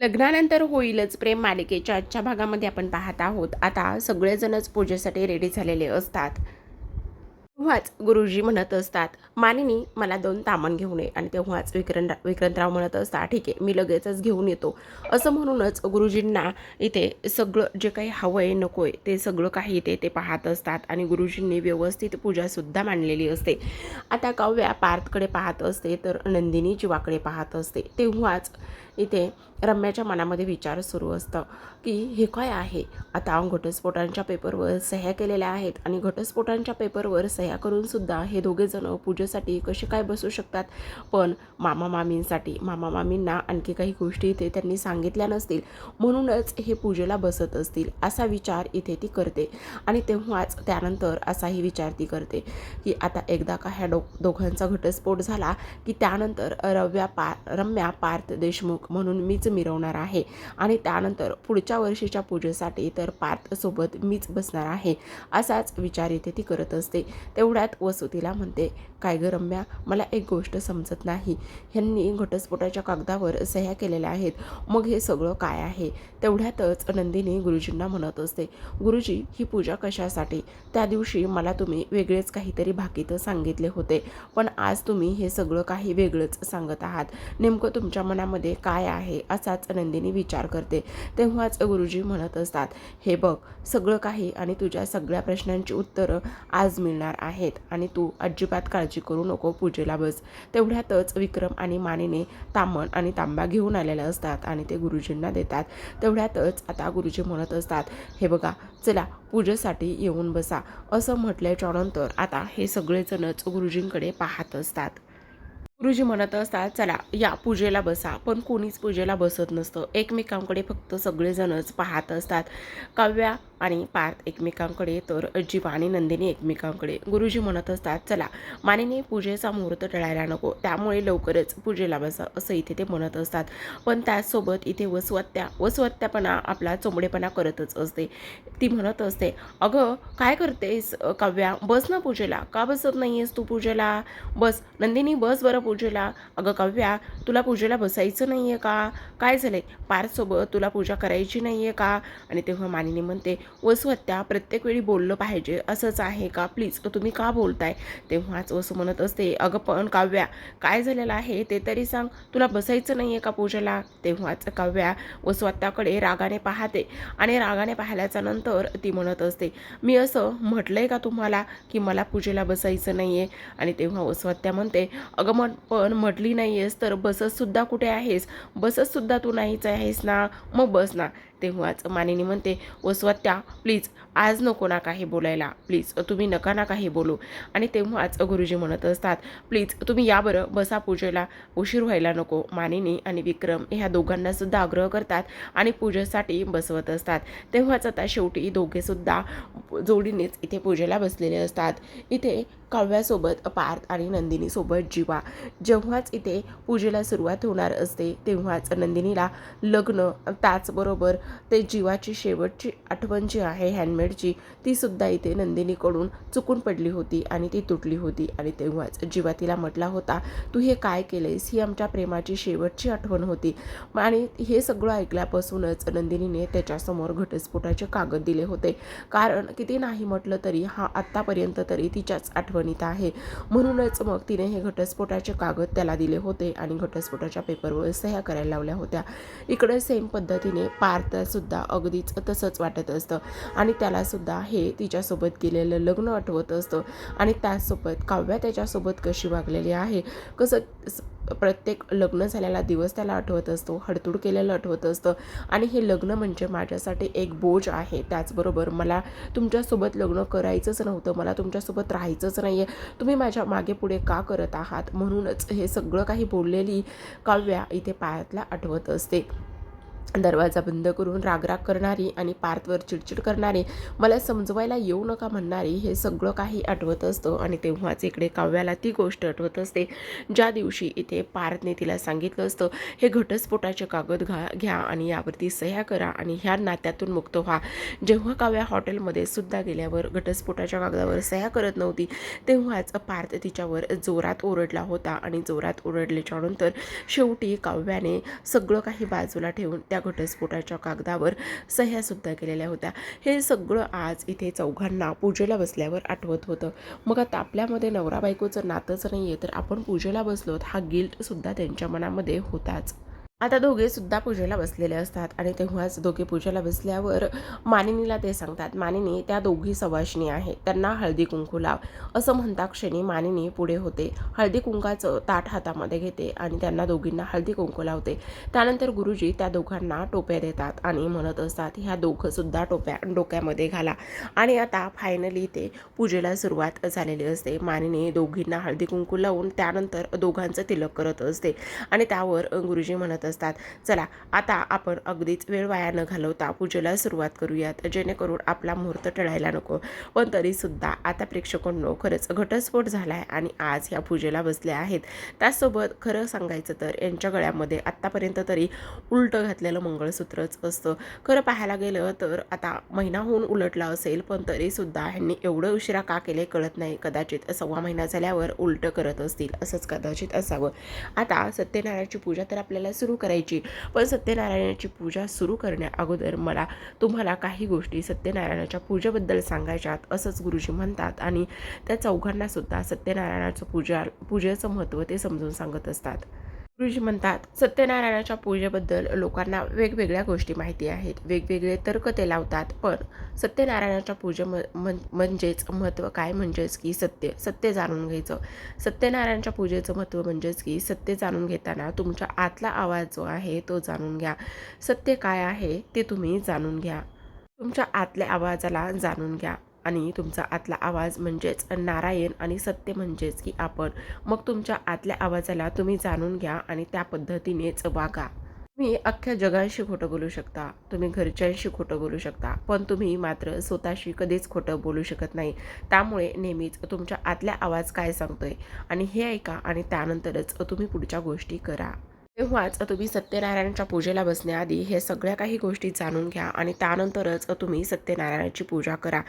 लग्नानंतर होईलच प्रेम मालिकेच्या आजच्या भागामध्ये आपण पाहत आहोत. आता सगळेजणच पूजेसाठी रेडी झालेले असतात. तेव्हाच गुरुजी म्हणत असतात मानिनी मला दोन तामण घेऊन ये आणि तेव्हाच विक्रांत विक्रमराव म्हणत असतात ठीक आहे मी लगेचच घेऊन येतो. असं म्हणूनच गुरुजींना इथे सगळं जे काही हवं आहे नको आहे ते सगळं काही इथे ते पाहत असतात. आणि गुरुजींनी व्यवस्थित पूजासुद्धा मांडलेली असते. आता काव्या पार्थकडे पाहत असते तर नंदिनी जीवाकडे पाहत असते. तेव्हाच इथे रम्याच्या मनामध्ये विचार सुरू असतं की हे काय आहे? आता घटस्फोटांच्या पेपरवर सह्या केलेल्या आहेत आणि घटस्फोटांच्या पेपरवर सह्या करूनसुद्धा हे दोघेजणं पूजेसाठी कसे काय बसू शकतात? पण मामा मामींसाठी मामा मामींना आणखी काही गोष्टी इथे त्यांनी सांगितल्या नसतील. म्हणूनच हे पूजेला बसत असतील असा विचार इथे ती करते आणि तेव्हाच त्यानंतर असाही विचार ती करते की आता एकदा का ह्या डो दोघांचा घटस्फोट झाला की त्यानंतर रव्या पा रम्या पार्थ देशमुख म्हणून मीच मिरवणार आहे. आणि त्यानंतर पुढच्या वर्षीच्या पूजेसाठी तर पार्थसोबत मीच बसणार आहे असाच विचार इथे ती करत असते. तेवढ्यात वसुतीला म्हणते काय ग रम्या मला एक गोष्ट समजत नाही. ह्यांनी घटस्फोटाच्या कागदावर सह्या केलेल्या आहेत. मग हे सगळं काय आहे? तेवढ्यातच नंदिनी गुरुजींना म्हणत असते गुरुजी ही पूजा कशासाठी? त्या दिवशी मला तुम्ही वेगळेच काहीतरी भाकीतं सांगितले होते पण आज तुम्ही हे सगळं काही वेगळंच सांगत आहात. नेमकं तुमच्या मनामध्ये काय आहे असाच नंदिनी विचार करते. तेव्हाच गुरुजी म्हणत असतात हे बघ सगळं काही आणि तुझ्या सगळ्या प्रश्नांची उत्तरं आज मिळणार आहेत आणि तू अजिबात काळजी करू नको पूजेला बस. तेवढ्यातच विक्रम आणि मानेने तांबण आणि तांबा घेऊन आलेले असतात आणि ते गुरुजींना देतात. तेवढ्यातच आता गुरुजी म्हणत असतात हे बघा चला पूजेसाठी येऊन बसा. असं म्हटल्याच्या नंतर आता हे सगळेजणच गुरुजींकडे पाहत असतात. गुरुजी म्हणत असतात चला या पूजेला बसा. पण कोणीच पूजेला बसत नसतं. एकमेकांकडे फक्त सगळेजणच पाहत असतात. काव्या आणि पार्थ एकमेकांकडे तर जीवा आणि नंदिनी एकमेकांकडे. गुरुजी म्हणत असतात चला मानेने पूजेचा मुहूर्त टळायला नको. त्यामुळे लवकरच पूजेला बसा असं इथे ते म्हणत असतात. पण त्याचसोबत इथे वसवत्या वसवत्यापणा आपला चोंबडेपणा करतच असते. ती म्हणत असते अगं काय करतेस काव्या? बस ना पूजेला. का बसत नाही आहेस तू पूजेला? बस नंदिनी बस बरं पूजेला. अगं काव्या तुला पूजेला बसायचं नाही आहे का? काय झालंय? पार्थसोबत तुला पूजा करायची नाही आहे का? आणि तेव्हा मानिनी म्हणते वसवत्या प्रत्येक वेळी बोललं पाहिजे. असंच आहे का? प्लीज तुम्ही का बोलताय? तेव्हाच वसू म्हणत असते. अगं पण काव्या काय झालेलं आहे? ते तरी सांग. तुला बसायचं नाही आहे का पूजेला? तेव्हाच काव्या वसवत्याकडे रागाने पाहते. आणि रागाने पाहिल्याच्या नंतर ती म्हणत असते मी असं म्हटलंय का तुम्हाला की मला पूजेला बसायचं नाही आहे आणि तेव्हा वसवत्या म्हणते अगं मग पण म्हटली नाही आहेस तर बसतसुद्धा कुठे आहेस? बसतसुद्धा तू नाहीच आहेस ना? मग बस ना. तेव्हाच मानिनी म्हणते वसवत्या प्लीज आज नको ना काही बोलायला. प्लीज तुम्ही नका ना काही बोलू. आणि तेव्हाच गुरुजी म्हणत असतात प्लीज तुम्ही या बरं बसा पूजेला. उशीर व्हायला नको. मानिनी आणि विक्रम ह्या दोघांनासुद्धा आग्रह करतात आणि पूजेसाठी बसवत असतात. तेव्हाच आता शेवटी दोघेसुद्धा जोडीनेच इथे पूजेला बसलेले असतात. इथे काव्यासोबत पार्थ आणि नंदिनीसोबत जीवा. जेव्हाच इथे पूजेला सुरुवात होणार असते तेव्हाच नंदिनीला लग्न त्याचबरोबर ते जीवाची शेवटची आठवण जी आहे हँडमेडची ती सुद्धा इथे नंदिनीकडून चुकून पडली होती आणि ती तुटली होती आणि तेव्हाच जीवा तिला म्हटला होता तू हे काय केलेस ही आमच्या प्रेमाची शेवटची आठवण होती. आणि हे सगळं ऐकल्यापासूनच नंदिनीने त्याच्यासमोर घटस्फोटाचे कागद दिले होते. कारण किती नाही म्हटलं तरी हा आत्तापर्यंत तरी तिच्याच आठवण आठवणीत आहे. म्हणूनच मग तिने हे घटस्फोटाचे कागद त्याला दिले होते आणि घटस्फोटाच्या पेपरवर सह्या करायला लावल्या होत्या. इकडे सेम पद्धतीने पार्थसुद्धा अगदीच तसंच वाटत असतं आणि त्यालासुद्धा हे तिच्यासोबत केलेलं लग्न आठवत असतं आणि त्याचसोबत काव्या त्याच्यासोबत कशी वागलेली आहे कसं प्रत्येक लग्न झालेला दिवस त्याला आठवत असतो हडतूड केलेलं आठवत असतं. आणि हे लग्न म्हणजे माझ्यासाठी एक बोज आहे. त्याचबरोबर मला तुमच्यासोबत लग्न करायचंच नव्हतं. मला तुमच्यासोबत राहायचंच नाही आहे तुम्ही माझ्या मागे पुढे का करत आहात? म्हणूनच हे सगळं काही बोललेली काव्या इथे पायातला आठवत असते. दरवाजा बंद करून रागराग करणारी आणि पार्थवर चिडचिड करणारी मला समजवायला येऊ नका म्हणणारी हे सगळं काही आठवत असतं आणि तेव्हाच इकडे काव्याला ती गोष्ट आठवत असते. ज्या दिवशी इथे पार्थने तिला सांगितलं असतं हे घटस्फोटाचे कागद घा घ्या आणि यावरती सह्या करा आणि ह्या नात्यातून मुक्त व्हा. जेव्हा काव्या हॉटेलमध्ये सुद्धा गेल्यावर घटस्फोटाच्या कागदावर सह्या करत नव्हती तेव्हाच पार्थ तिच्यावर जोरात ओरडला होता आणि जोरात ओरडल्याच्यानंतर शेवटी काव्याने सगळं काही बाजूला ठेवून त्या घटस्फोटाच्या कागदावर सह्यासुद्धा केलेल्या होत्या. हे सगळं आज इथे चौघांना पूजेला बसल्यावर आठवत होतं. मग आता आपल्यामध्ये नवरा बायकोचं नातंच नाही आहे तर आपण पूजेला बसलोत हा गिल्टसुद्धा त्यांच्या मनामध्ये होताच. आता दोघे सुद्धा पूजेला बसलेले असतात आणि तेव्हाच दोघे पूजेला बसल्यावर मानिनीला ते सांगतात मानिनी त्या दोघी सवाशिनी आहेत त्यांना हळदी कुंकू लाव. असं म्हणता क्षणी मानिनी पुढे होते हळदी कुंकाचं ताट हातामध्ये घेते आणि त्यांना दोघींना हळदी कुंकू लावते. त्यानंतर गुरुजी त्या दोघांना टोप्या देतात आणि म्हणत असतात ह्या दोघंसुद्धा टोप्या डोक्यामध्ये घाला. आणि आता फायनली ते पूजेला सुरुवात झालेली असते. मानिनी दोघींना हळदी कुंकू लावून त्यानंतर दोघांचं तिलक करत असते आणि त्यावर गुरुजी म्हणत असतात. चला आता आपण अगदीच वेळ वाया न घालवता पूजेला सुरुवात करूयात जेणेकरून आपला मुहूर्त टळायला नको. पण तरीसुद्धा आता प्रेक्षकांनो खरंच घटस्फोट झाला आहे आणि आज ह्या पूजेला बसल्या आहेत. त्याचसोबत खरं सांगायचं तर यांच्या गळ्यामध्ये आत्तापर्यंत तरी उलटं घातलेलं मंगळसूत्रच असतं. खरं पाहायला गेलं तर आता महिना होऊन उलटला असेल पण तरीसुद्धा ह्यांनी एवढं उशिरा का केले कळत नाही. कदाचित सव्वा महिना झाल्यावर उलटं करत असतील असंच कदाचित असावं. आता सत्यनारायणाची पूजा तर आपल्याला सुरू करायची. पण सत्यनारायणाची पूजा सुरू करण्या अगोदर मला तुम्हाला काही गोष्टी सत्यनारायणाच्या पूजेबद्दल सांगायच्यात असंच गुरुजी म्हणतात आणि त्या चौघांनासुद्धा सत्यनारायणाचं पूजा पूजेचं महत्त्व ते समजून सांगत असतात. गुरुजी म्हणतात सत्यनारायणाच्या पूजेबद्दल लोकांना वेगवेगळ्या गोष्टी माहिती आहेत. वेगवेगळे तर्क ते लावतात पण सत्यनारायणाच्या पूजे म्हणजेच महत्त्व काय म्हणजेच की सत्य सत्य जाणून घ्यायचं. सत्यनारायणाच्या पूजेचं महत्त्व म्हणजेच की सत्य जाणून घेताना तुमच्या आतला आवाज जो आहे तो जाणून घ्या. सत्य काय आहे ते तुम्ही जाणून घ्या. तुमच्या आतल्या आवाजाला जाणून घ्या. आणि तुमचा आतला आवाज म्हणजेच नारायण आणि सत्य म्हणजेच की आपण. मग तुमच्या आतल्या आवाजाला तुम्ही जाणून घ्या आणि त्या पद्धतीनेच वागा. तुम्ही अख्ख्या जगाशी खोटं बोलू शकता. तुम्ही घरच्यांशी खोटं बोलू शकता. पण तुम्ही मात्र स्वतःशी कधीच खोटं बोलू शकत नाही. त्यामुळे नेहमीच तुमच्या आतल्या आवाज काय सांगतोय? आणि हे ऐका आणि त्यानंतरच तुम्ही पुढच्या गोष्टी करा. तेव्हाच तुम्ही सत्यनारायणाच्या पूजेला बसण्याआधी हे सगळ्या काही गोष्टी जाणून घ्या आणि त्यानंतरच तुम्ही सत्यनारायणाची पूजा करा.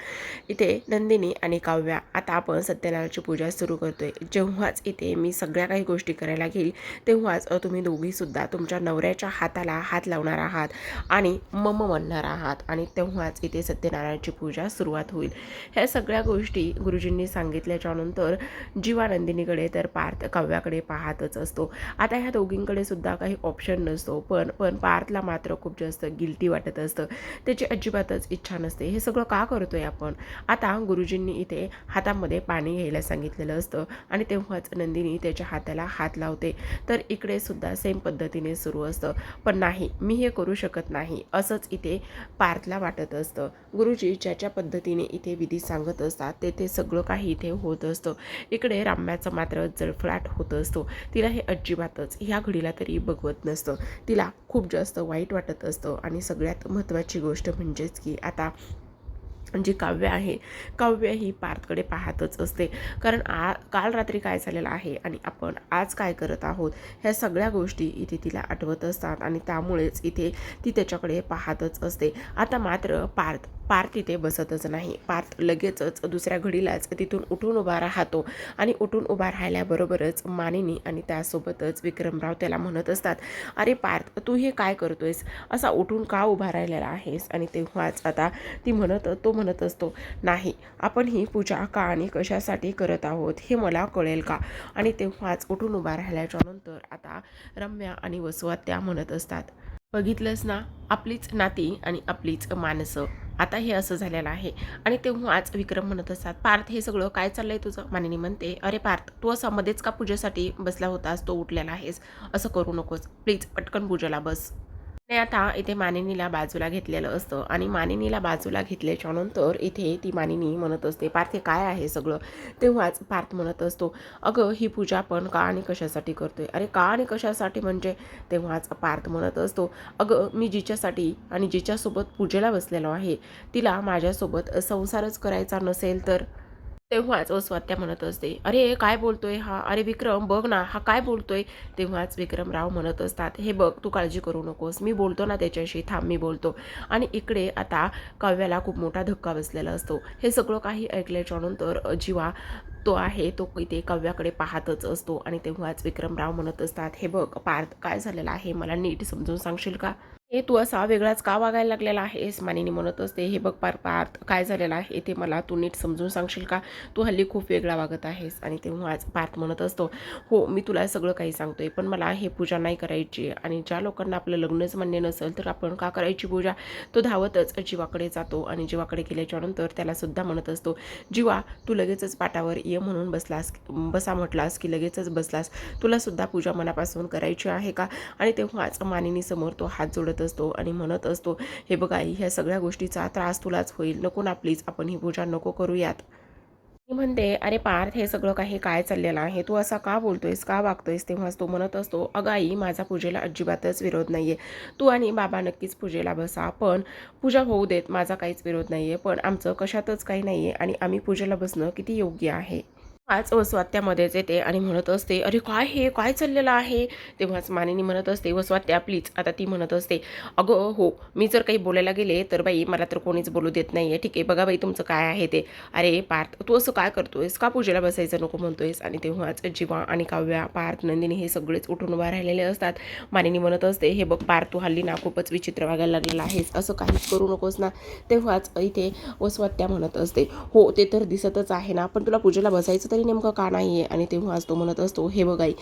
इथे नंदिनी आणि काव्या आता आपण सत्यनारायणाची पूजा सुरू करतोय. जेव्हाच इथे मी सगळ्या काही गोष्टी करायला घेईल तेव्हाच तुम्ही दोघीसुद्धा तुमच्या नवऱ्याच्या हाताला हात लावणार आहात आणि मम म्हणणार आहात आणि तेव्हाच इथे सत्यनारायणाची पूजा सुरुवात होईल. ह्या सगळ्या गोष्टी गुरुजींनी सांगितल्याच्यानंतर जीवा नंदिनीकडे तर पार्थ काव्याकडे पाहतच असतो. आता ह्या दोघींकडे सुद्धा सुद्धा काही ऑप्शन नसतो. पण पण पार्थला मात्र खूप जास्त गिल्टी वाटत असतं. त्याची अजिबातच इच्छा नसते. हे सगळं का करतो आहे आपण? आता गुरुजींनी इथे हातामध्ये पाणी घ्यायला सांगितलेलं असतं आणि तेव्हाच नंदिनी त्याच्या हाताला हात लावते. तर इकडे सुद्धा सेम पद्धतीने सुरू असतं. पण नाही मी हे करू शकत नाही असंच इथे पार्थला वाटत असतं. गुरुजी ज्याच्या पद्धतीने इथे विधी सांगत असतात ते ते सगळं काही इथे होत असतं. इकडे राम्याचं मात्र जळफळाट होत असतो. तिला हे अजिबातच ह्या घडीला तरी बघवत नसतं. तिला खूप जास्त वाईट वाटत असतं. आणि सगळ्यात महत्त्वाची गोष्ट म्हणजेच की आता जी काव्य आहे काव्य ही पार्थकडे पाहतच असते. कारण आ काल रात्री काय झालेलं आहे आणि आपण आज काय करत आहोत ह्या सगळ्या गोष्टी इथे तिला आठवत असतात. आणि त्यामुळेच इथे ती त्याच्याकडे पाहतच असते. आता मात्र पार्थ पार्थ तिथे बसतच नाही. पार्थ लगेचच दुसऱ्या घडीलाच तिथून उठून उभा राहतो आणि उठून उभा राहिल्याबरोबरच मानिनी आणि त्यासोबतच विक्रमराव त्याला म्हणत असतात अरे पार्थ तू हे काय करतोयस? असा उठून का उभा राहिलेला आहेस? आणि तेव्हाच आता ती म्हणत तो म्हणत असतो नाही आपण ही पूजा का आणि कशासाठी करत आहोत हे मला कळेल का? आणि तेव्हाच उठून उभा राहिल्याच्या नंतर आता रम्या आणि वसुआत्या म्हणत असतात बघितलंच ना आपलीच नाती आणि आपलीच माणसं. आता हे असं झालेलं आहे. आणि तेव्हाच विक्रम म्हणत असतात पार्थ हे सगळं काय चाललंय तुझं? मानिनी म्हणते अरे पार्थ तू असं मध्येच का पूजेसाठी बसला होतास? तो उठलेला आहेस. असं करू नकोस. प्लीज पटकन पूजेला बस. आणि आता इथे मानिनीला बाजूला घेतलेलं असतं आणि मानिनीला बाजूला घेतल्याच्या नंतर इथे ती मानिनी म्हणत असते पार्थ काय आहे सगळं? तेव्हाच पार्थ म्हणत असतो अगं ही पूजा आपण का आणि कशासाठी करतोय? अरे का आणि कशासाठी म्हणजे? तेव्हाच पार्थ म्हणत असतो अगं मी जिच्यासाठी आणि जिच्यासोबत पूजेला बसलेलो आहे तिला माझ्यासोबत संसारच करायचा नसेल तर तेव्हाच अस्वात्या म्हणत असते अरे काय बोलतोय हा? अरे विक्रम बघ ना हा काय बोलतोय? तेव्हाच विक्रमराव म्हणत असतात हे बघ तू काळजी करू नकोस मी बोलतो ना त्याच्याशी थांब मी बोलतो. आणि इकडे आता काव्याला खूप मोठा धक्का बसलेला असतो. हे सगळं काही ऐकल्याच्या नंतर जीवा तो आहे तो इथे काव्याकडे पाहतच असतो. आणि तेव्हाच विक्रमराव म्हणत असतात हे बघ पार्थ काय झालेलं आहे? मला नीट समजून सांगशील का? हे तू असा वेगळाच का वागायला लागलेला आहेस? मानिनी म्हणत असते हे बघ पार पार्थ काय झालेलं आहे? ते मला तू नीट समजून सांगशील का? तू हल्ली खूप वेगळा वागत आहेस. आणि तेव्हाच पार्थ म्हणत असतो हो मी तुला सगळं काही सांगतोय पण मला हे पूजा नाही करायची आणि ज्या लोकांना आपलं लग्नच मान्य नसेल तर आपण का करायची पूजा? तो धावतच जीवाकडे जातो आणि जीवाकडे गेल्याच्यानंतर त्यालासुद्धा म्हणत असतो जीवा तू लगेचच पाटावर ये म्हणून बसलास बसा म्हटलास की लगेचच बसलास. तुलासुद्धा पूजा मनापासून करायची आहे का? आणि तेव्हाच मानिनी समोर तो हात जोडत असतो आणि म्हणत असतो हे बघ आई ह्या सगळ्या गोष्टीचा त्रास तुलाच होईल. नको ना प्लीज आपण ही पूजा नको करूयात. मी म्हणते अरे पार्थ हे सगळं काही काय चाललेलं आहे? तू असा का बोलतोयस का वागतोयस? तेव्हाच तो म्हणत असतो अगं आई माझा पूजेला अजिबातच विरोध नाही आहे तू आणि बाबा नक्कीच पूजेला बसा पण पूजा होऊ देत माझा काहीच विरोध नाही आहे पण आमचं कशातच काही नाही आहे आणि आम्ही पूजेला बसणं किती योग्य आहे? आज वसवात्यामध्येच येते आणि म्हणत असते अरे काय हे? काय चाललेलं आहे? तेव्हाच मानिनी म्हणत असते वसवात्या प्लीज आता ती म्हणत असते अगं हो मी जर काही बोलायला गेले तर बाई मला तर कोणीच बोलू देत नाही आहे ठीक आहे बघा बाई तुमचं काय आहे ते. अरे पार्थ तू असं काय करतोयस? का पूजेला बसायचं नको म्हणतोयस? आणि तेव्हाच जीवा आणि काव्या पार्थ नंदिनी हे सगळेच उठून उभा राहिलेले असतात. मानिनी म्हणत असते हे बघ पार्थ तू हल्ली ना खूपच विचित्र वागायला लागलेला आहेस. असं काहीच करू नकोस ना. तेव्हाच इथे वसवात्या म्हणत असते हो ते तर दिसतच आहे ना पण तुला पूजेला बसायचं तर नेमकं का नाही आहे आणि तेव्हाच तो म्हणत असतो हे बघाई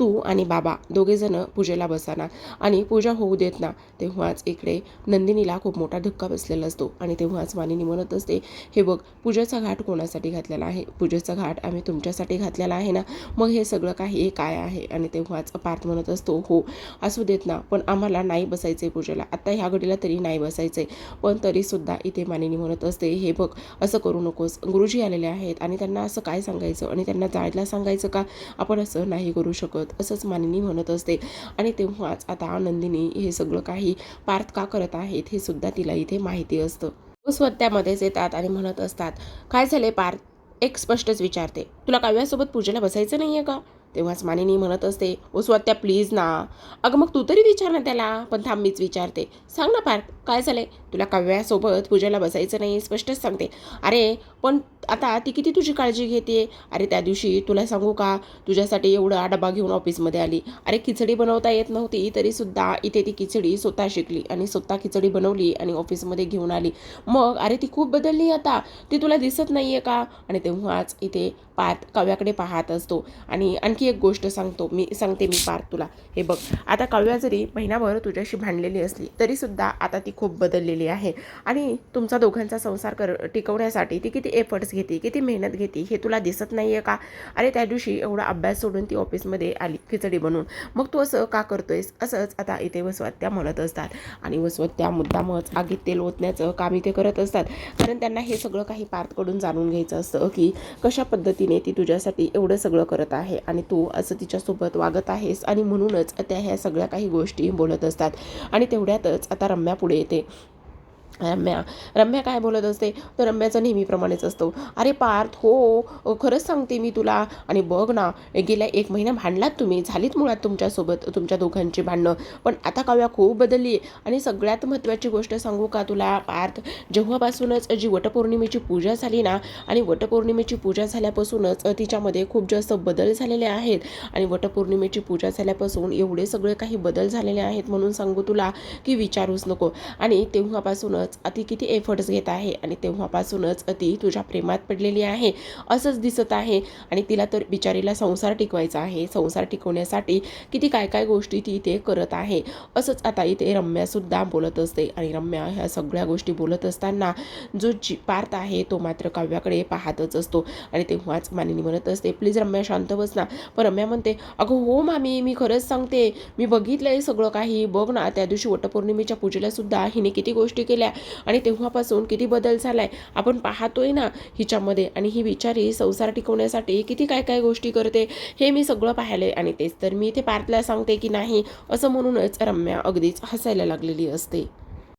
तू आणि बाबा दोघेजणं पूजेला बसाना आणि पूजा होऊ देत ना. तेव्हाच इकडे नंदिनीला खूप मोठा धक्का बसलेला असतो आणि तेव्हाच मानिनी म्हणत असते हे बघ पूजेचा घाट कोणासाठी घातलेला आहे? पूजेचा घाट आम्ही तुमच्यासाठी घातलेला आहे ना? मग हे सगळं काही काय आहे? आणि तेव्हाच पार्थ म्हणत असतो हो असू देत ना पण आम्हाला नाही बसायचं आहे पूजेला. आत्ता ह्या घडीला तरी नाही बसायचं आहे पण तरीसुद्धा इथे मानिनी म्हणत असते हे बघ असं करू नकोस. गुरुजी आलेले आहेत आणि त्यांना असं काय सांगायचं? आणि त्यांना जायला सांगायचं का? आपण असं नाही करू शकत असंच मानिनी म्हणत असते. आणि तेव्हाच आता नंदिनी हे सगळं काही पार्थ का करत आहेत हे सुद्धा तिला इथे माहिती असतं. स्वत्यामध्येच येतात आणि म्हणत असतात काय झाले पार्थ? एक स्पष्टच विचारते. तुला काव्यासोबत पूजेला बसायचं नाही आहे का? तेव्हाच मानिनी म्हणत असते ओ स्वात्या प्लीज ना. अगं मग तू तरी विचार ना त्याला. पण थांब मीच विचारते. सांग ना पार्थ काय झालंय? तुला काव्यासोबत पूजेला बसायचं नाही स्पष्टच सांगते. अरे पण आता ती किती तुझी काळजी घेते अरे त्या दिवशी तुला सांगू का? तुझ्यासाठी एवढा डबा घेऊन ऑफिसमध्ये आली. अरे खिचडी बनवता येत नव्हती तरीसुद्धा इथे ती खिचडी स्वतः शिकली आणि स्वतः खिचडी बनवली आणि ऑफिसमध्ये घेऊन आली. मग अरे ती खूप बदलली आता. ती तुला दिसत नाही आहे का? आणि तेव्हाच इथे पार्थ काव्याकडे पाहत असतो. आणि आणखी एक गोष्ट सांगतो मी सांगते मी पार तुला. हे बघ आता काव्या जरी महिनाभर तुझ्याशी भांडलेली असली तरीसुद्धा आता ती खूप बदललेली आहे. आणि तुमचा दोघांचा संसार कर टिकवण्यासाठी ती किती एफर्ट्स घेते किती मेहनत घेते हे तुला दिसत नाही आहे का? अरे त्या दिवशी एवढा अभ्यास सोडून ती ऑफिसमध्ये आली खिचडी बनवून. मग तू असं का करतोयस? असंच आता इथे वसवत्या म्हणत असतात. आणि वसवत्या मुद्दामच आगीत तेल ओतण्याचं काम इथे करत असतात. कारण त्यांना हे सगळं काही पार्थकडून जाणून घ्यायचं असतं की कशा पद्धतीने ती तुझ्यासाठी एवढं सगळं करत आहे आणि तू असं तिच्यासोबत वागत आहेस आणि म्हणूनच त्या ह्या सगळ्या काही गोष्टी बोलत असतात. आणि तेवढ्यातच आता रम्या पुढे येते. रम्या रम्या काय बोलत असते? तर रम्याचं नेहमीप्रमाणेच असतो. अरे पार्थ हो खरंच सांगते मी तुला. आणि बघ ना गेल्या एक महिना भांडलात तुम्ही झालीत मुळात तुमच्यासोबत तुमच्या दोघांची भांडणं. पण आता काव्या खूप बदलली आहे. आणि सगळ्यात महत्त्वाची गोष्ट सांगू का तुला पार्थ? जेव्हापासूनच जी वटपौर्णिमेची पूजा झाली ना आणि वटपौर्णिमेची पूजा झाल्यापासूनच तिच्यामध्ये खूप जास्त बदल झालेले आहेत. आणि वटपौर्णिमेची पूजा झाल्यापासून एवढे सगळे काही बदल झालेले आहेत म्हणून सांगू तुला की विचारूच नको. आणि तेव्हापासूनच तेव्हापासूनच अति किती एफर्ट्स घेत आहे आणि तेव्हापासूनच अति तुझ्या प्रेमात पडलेली आहे असंच दिसत आहे. आणि तिला तर बिचारीला संसार टिकवायचा आहे. संसार टिकवण्यासाठी किती काय काय गोष्टी ती इथे करत आहे असंच आता इथे रम्यासुद्धा बोलत असते. आणि रम्या ह्या सगळ्या गोष्टी बोलत असताना जो जी पार्थ आहे तो मात्र काव्याकडे पाहतच असतो. आणि तेव्हाच मानिनी म्हणत असते प्लीज रम्या शांत बस ना. पण रम्या म्हणते अगं हो मामी मी खरंच सांगते. मी बघितलं आहे सगळं काही. बघ ना त्या दिवशी वटपौर्णिमेच्या पूजेला सुद्धा हिने किती गोष्टी केल्या. आणि तेव्हापासून किती बदल झालाय आपण पाहतोय ना हिच्यामध्ये. आणि ही बिचारी संसार टिकवण्यासाठी किती काय काय गोष्टी करते हे मी सगळं पाहिलंय. आणि तेच तर मी इथे पार्थला सांगते की नाही असं म्हणूनच रम्या अगदीच हसायला लागलेली असते.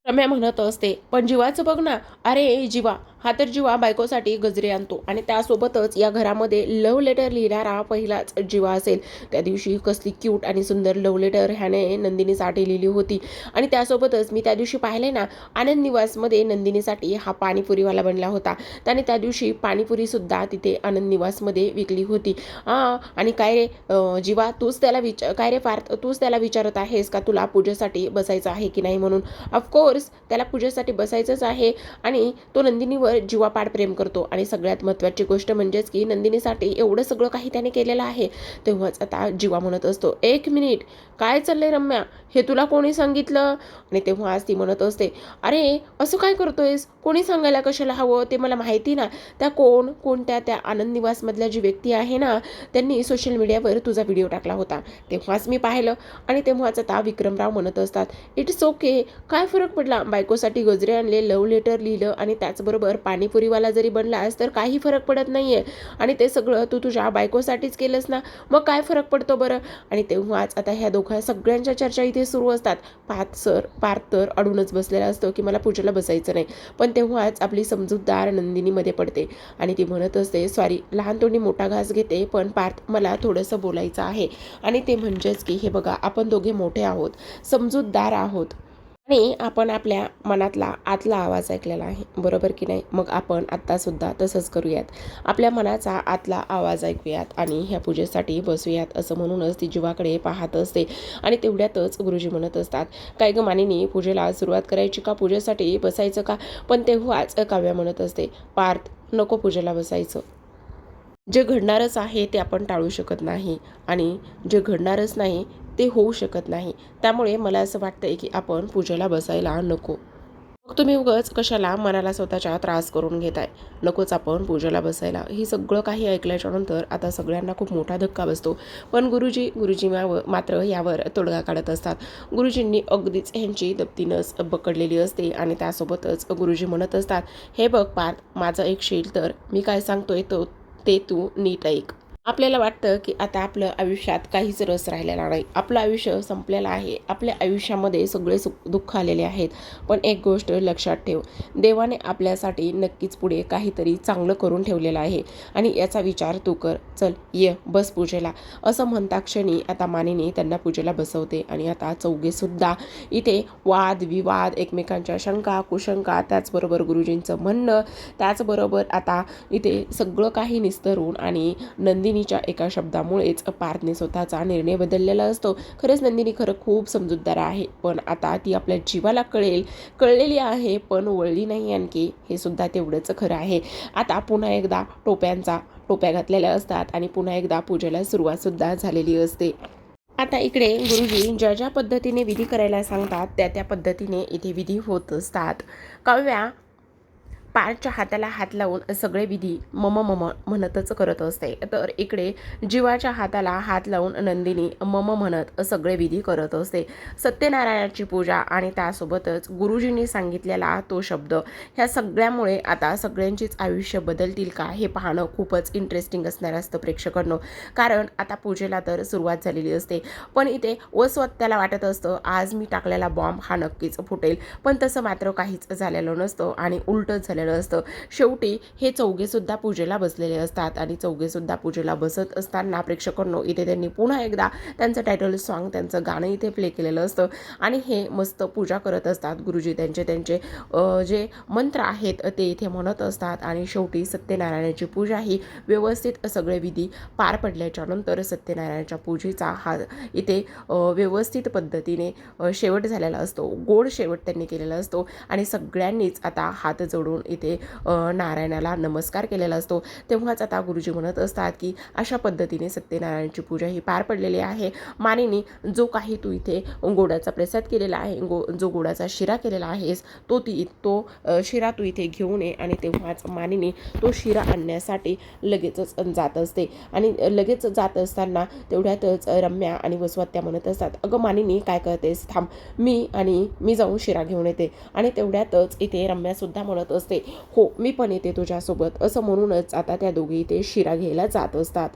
रम्या म्हणत असते पण जीवाचं बघ ना अरे जीवा हा तर जीवा बायकोसाठी गजरे आणतो आणि त्यासोबतच या घरामध्ये लव्ह लेटर लिहिणारा पहिलाच जीवा असेल. त्या दिवशी कसली क्यूट आणि सुंदर लव्ह लेटर ह्याने नंदिनीसाठी लिहिली होती. आणि त्यासोबतच मी त्या दिवशी पाहिले ना आनंद निवासमध्ये नंदिनीसाठी हा पाणीपुरीवाला बनला होता. त्याने त्या दिवशी पाणीपुरीसुद्धा तिथे आनंद निवासमध्ये विकली होती. हां आणि काय रे जिवा जीवा तूच त्याला विच काय रे पार्थ तूच त्याला विचारत आहेस का तुला पूजेसाठी बसायचं आहे की नाही म्हणून? ऑफकोर्स त्याला पूजेसाठी बसायचंच आहे आणि तो नंदिनीवर जीवापाड प्रेम करतो. आणि सगळ्यात महत्त्वाची गोष्ट म्हणजेच की नंदिनीसाठी एवढं सगळं काही त्याने केलेलं आहे. तेव्हाच आता जीवा म्हणत असतो एक मिनिट काय चाललंय रम्या? हे तुला कोणी सांगितलं? आणि तेव्हाच ती म्हणत असते अरे असं काय करतोयस? कोणी सांगायला कशाला हवं? ते मला माहिती ना. त्या कोण कोणत्या त्या आनंद निवासमधल्या जी व्यक्ती आहे ना त्यांनी सोशल मीडियावर तुझा व्हिडिओ टाकला होता. तेव्हाच मी पाहिलं. आणि तेव्हाच आता विक्रमराव म्हणत असतात इट्स ओके काय फरक पडला? बायकोसाठी गजरे आणले लव्ह लेटर लिहिलं आणि त्याचबरोबर पाणीपुरीवाला जरी बनलास तर काही फरक पडत नाही आहे आणि ते सगळं तू तुझ्या बायकोसाठीच केलंस ना मग काय फरक पडतो बरं? आणि तेव्हाच आता ह्या दोघा सगळ्यांच्या चर्चा इथे सुरू असतात. पाच सर पार्थ तर अडूनच बसलेला असतो की मला पूजेला बसायचं नाही. पण तेव्हाच आपली समजूतदार नंदिनीमध्ये पडते. आणि ती म्हणत असते सॉरी लहान तोंडी मोठा घास घेते पण पार्थ मला थोडंसं बोलायचं आहे. आणि ते म्हणजेच की हे बघा आपण दोघे मोठे आहोत समजूतदार आहोत. आणि आपण आपल्या मनातला आतला आवाज ऐकलेला आहे. बरोबर की नाही? मग आपण आत्तासुद्धा तसंच करूयात. आपल्या मनाचा आतला आवाज ऐकूयात आणि ह्या पूजेसाठी बसूयात असं म्हणूनच ती जीवाकडे पाहत असते आणि तेवढ्यातच गुरुजी म्हणत असतात काय ग मानिनी पूजेला सुरुवात करायची का? पूजेसाठी बसायचं का? पण तेव्हाच काव्या म्हणत असते पार्थ नको पूजेला बसायचं. जे घडणारच आहे ते आपण टाळू शकत नाही आणि जे घडणारच नाही ते होऊ शकत नाही. त्यामुळे मला असं वाटतंय की आपण पूजेला बसायला नको. मग तुम्ही उगच कशाला मनाला स्वतःच्या त्रास करून घेताय? नकोच आपण पूजेला बसायला. हे सगळं काही ऐकल्याच्या नंतर आता सगळ्यांना खूप मोठा धक्का बसतो. पण गुरुजी गुरुजी माव मात्र यावर तोडगा काढत असतात. गुरुजींनी अगदीच ह्यांची दप्तीनस पकडलेली असते आणि त्यासोबतच गुरुजी म्हणत असतात हे बघ पार्थ माझं ऐकशील तर मी काय सांगतोय तो ते तू नीट ऐक. आपल्याला वाटतं की आता आपलं आयुष्यात काहीच रस राहिलेला नाही. आपलं आयुष्य संपलेलं आहे. आपल्या आयुष्यामध्ये सगळे सुख दुःख आलेले आहेत. पण एक गोष्ट लक्षात ठेव. देवाने आपल्यासाठी नक्कीच पुढे काहीतरी चांगलं करून ठेवलेलं आहे. आणि याचा विचार तू कर. चल ये बस पूजेला. असं म्हणता क्षणी आता मानिनी त्यांना पूजेला बसवते. आणि आता चौघेसुद्धा इथे वाद विवाद एकमेकांच्या शंका कुशंका त्याचबरोबर गुरुजींचं म्हणणं त्याचबरोबर आता इथे सगळं काही निस्तरून आणि नंदिनीच्या एका शब्दामुळेच पार्थने स्वतःचा निर्णय बदललेला असतो. खरंच नंदिनी खरं खूप समजूतदार आहे. पण आता ती आपल्या जीवाला कळेल कळलेली आहे पण वळली नाही आणखी. हे सुद्धा तेवढंच खरं आहे. आता पुन्हा एकदा टोप्यांचा टोप्या घातलेल्या असतात आणि पुन्हा एकदा पूजेला सुरुवातसुद्धा झालेली असते. आता इकडे गुरुजी ज्या ज्या पद्धतीने विधी करायला सांगतात त्या त्या पद्धतीने इथे विधी होत असतात. काव्या पारच्या हाताला हात लावून सगळे विधी मम मम म्हणतच करत असते. तर इकडे जीवाच्या हाताला हात लावून नंदिनी मम म्हणत सगळे विधी करत असते. सत्यनारायणाची पूजा आणि त्यासोबतच गुरुजींनी सांगितलेला तो शब्द ह्या सगळ्यामुळे आता सगळ्यांचीच आयुष्य बदलतील का हे पाहणं खूपच इंटरेस्टिंग असणार असतं प्रेक्षकांनो. कारण आता पूजेला तर सुरुवात झालेली असते. पण इथे वस्वत्याला वाटत असतं आज मी टाकलेला बॉम्ब हा नक्कीच फुटेल. पण तसं मात्र काहीच झालेलं नसतं आणि उलटच झालेलं झालेलं असतं. शेवटी हे चौघेसुद्धा पूजेला बसलेले असतात आणि चौघेसुद्धा पूजेला बसत असताना प्रेक्षकांनो इथे त्यांनी पुन्हा एकदा त्यांचं टायटल सॉन्ग त्यांचं गाणं इथे प्ले केलेलं असतं. आणि हे मस्त पूजा करत असतात. गुरुजी त्यांचे त्यांचे जे मंत्र आहेत ते इथे म्हणत असतात. आणि शेवटी सत्यनारायणाची पूजा ही व्यवस्थित सगळे विधी पार पडल्याच्या नंतर सत्यनारायणाच्या पूजेचा हा इथे व्यवस्थित पद्धतीने शेवट झालेला असतो. गोड शेवट त्यांनी केलेला असतो. आणि सगळ्यांनीच आता हात जोडून इथे नारायणाला नमस्कार केलेला असतो. तेव्हाच आता गुरुजी म्हणत असतात की अशा पद्धतीने सत्यनारायणाची पूजा ही पार पडलेली आहे. मानेनी जो काही तू इथे गोडाचा प्रसाद केलेला आहे गो जो गोडाचा शिरा केलेला आहेस तो ती तो शिरा तू इथे घेऊन ये आणि तेव्हाच मानेनी तो शिरा आणण्यासाठी लगेचच जात असते. आणि लगेच जात असताना तेवढ्यातच रम्या आणि वसवत्या म्हणत असतात अगं मानिनी काय करतेस? थांब. मी आणि मी जाऊन शिरा घेऊन येते. आणि तेवढ्यातच इथे रम्यासुद्धा म्हणत असते हो मी पण येते तुझ्यासोबत. असं म्हणूनच आता त्या दोघी इथे शिरा घ्यायला जात असतात.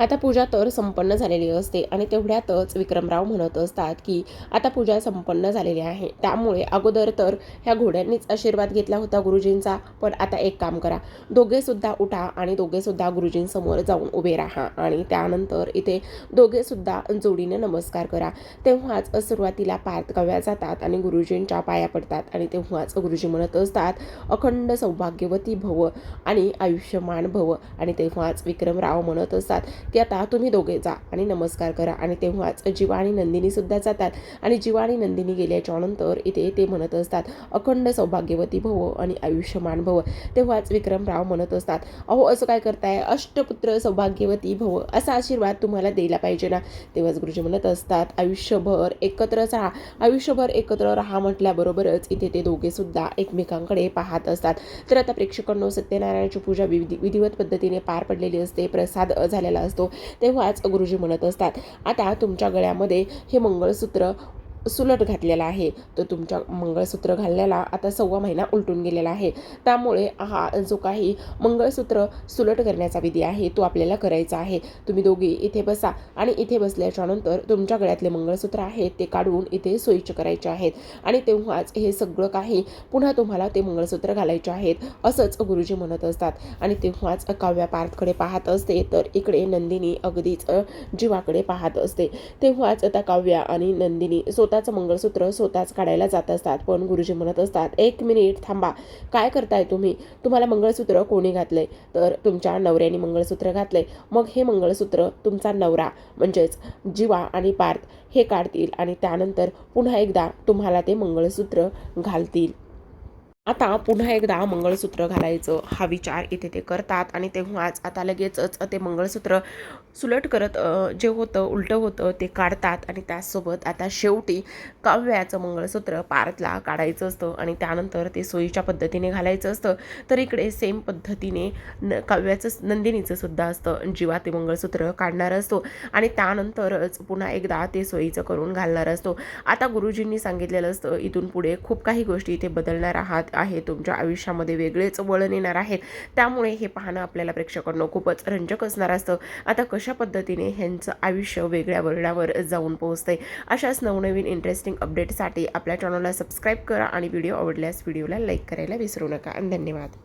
आता पूजा तर संपन्न झालेली असते आणि तेवढ्यातच विक्रमराव म्हणत असतात की आता पूजा संपन्न झालेली आहे. त्यामुळे अगोदर तर ह्या घोड्यांनीच आशीर्वाद घेतला होता गुरुजींचा पण आता एक काम करा. दोघेसुद्धा उठा आणि दोघेसुद्धा गुरुजींसमोर जाऊन उभे राहा आणि त्यानंतर इथे दोघेसुद्धा जोडीने नमस्कार करा. तेव्हाच सुरुवातीला पार्थ कव्या जातात आणि गुरुजींच्या पाया पडतात आणि तेव्हाच गुरुजी म्हणत असतात अखंड सौभाग्यवती भव आणि आयुष्यमान भव. आणि तेव्हाच विक्रमराव म्हणत असतात की आता तुम्ही दोघे जा आणि नमस्कार करा. आणि तेव्हाच जीवा आणि नंदिनीसुद्धा जातात. आणि जीवा आणि नंदिनी गेल्याच्यानंतर इथे ते म्हणत असतात अखंड सौभाग्यवती भव आणि आयुष्यमान भव. तेव्हाच विक्रमराव म्हणत असतात अहो असं काय करताय? अष्टपुत्र सौभाग्यवती भव. असा आशीर्वाद तुम्हाला द्यायला पाहिजे ना? तेव्हाच गुरुजी म्हणत असतात आयुष्यभर एकत्रच राहा आयुष्यभर एकत्र राहा म्हटल्याबरोबरच इथे ते दोघे सुद्धा एकमेकांकडे पाहत असतात. तर आता प्रेक्षकांनो सत्यनारायणाची पूजा विधी विधिवत पद्धतीने पार पडलेली असते. प्रसाद झालेला असतो. तेव्हाच गुरुजी म्हणत असतात. आता तुमच्या गळ्यामध्ये हे मंगळसूत्र सुलट घातलेला आहे. तर तुमच्या मंगळसूत्र घालण्याला आता सव्वा महिना उलटून गेलेला आहे. त्यामुळे हा जो काही मंगळसूत्र सुलट करण्याचा विधी आहे तो आपल्याला करायचा आहे. तुम्ही दोघी इथे बसा आणि इथे बसल्याच्या नंतर तुमच्या गळ्यातले मंगळसूत्र आहेत ते काढून इथे सोयीचे करायचे आहेत. आणि तेव्हाच हे सगळं काही पुन्हा तुम्हाला ते मंगळसूत्र घालायचे आहेत असंच गुरुजी म्हणत असतात. आणि तेव्हाच काव्या पार्थकडे पाहत असते तर इकडे नंदिनी अगदीच जीवाकडे पाहत असते. तेव्हाच आता काव्या आणि नंदिनी स्वतःचं मंगळसूत्र स्वतःच काढायला जात असतात. पण गुरुजी म्हणत असतात एक मिनिट थांबा. काय करताय तुम्ही? तुम्हाला मंगळसूत्र कोणी घातले तर तुमच्या नवऱ्याने मंगळसूत्र घातले मग हे मंगळसूत्र तुमचा नवरा म्हणजेच जीवा आणि पार्थ हे काढतील आणि त्यानंतर पुन्हा एकदा तुम्हाला ते मंगळसूत्र घालतील. आता पुन्हा एकदा मंगळसूत्र घालायचं. हा विचार इथे ते करतात आणि तेव्हाच आता लगेचच ते मंगळसूत्र सुलट करत जे होतं उलटं होतं ते काढतात आणि त्याचसोबत आता शेवटी काव्याचं मंगळसूत्र पारतला काढायचं असतं आणि त्यानंतर ते सोयीच्या पद्धतीने घालायचं असतं. तर इकडे सेम पद्धतीने न काव्याचं नंदिनीचं सुद्धा असतं. जीवा ते मंगळसूत्र काढणार असतो आणि त्यानंतरच पुन्हा एकदा ते सोयीचं करून घालणार असतो. आता गुरुजींनी सांगितलेलं असतं इथून पुढे खूप काही गोष्टी इथे बदलणार आहात आहे तुमच्या आयुष्यामध्ये वेगळेच वळण येणार आहेत. त्यामुळे हे पाहणं आपल्याला प्रेक्षकांना खूपच रंजक असणार असतं. आता कशा पद्धतीने ह्यांचं आयुष्य वेगळ्या वळणावर जाऊन पोहोचतंय अशाच नवनवीन इंटरेस्टिंग अपडेटसाठी आपल्या चॅनलला सबस्क्राईब करा आणि व्हिडिओ आवडल्यास व्हिडिओला लाईक करायला विसरू नका. धन्यवाद.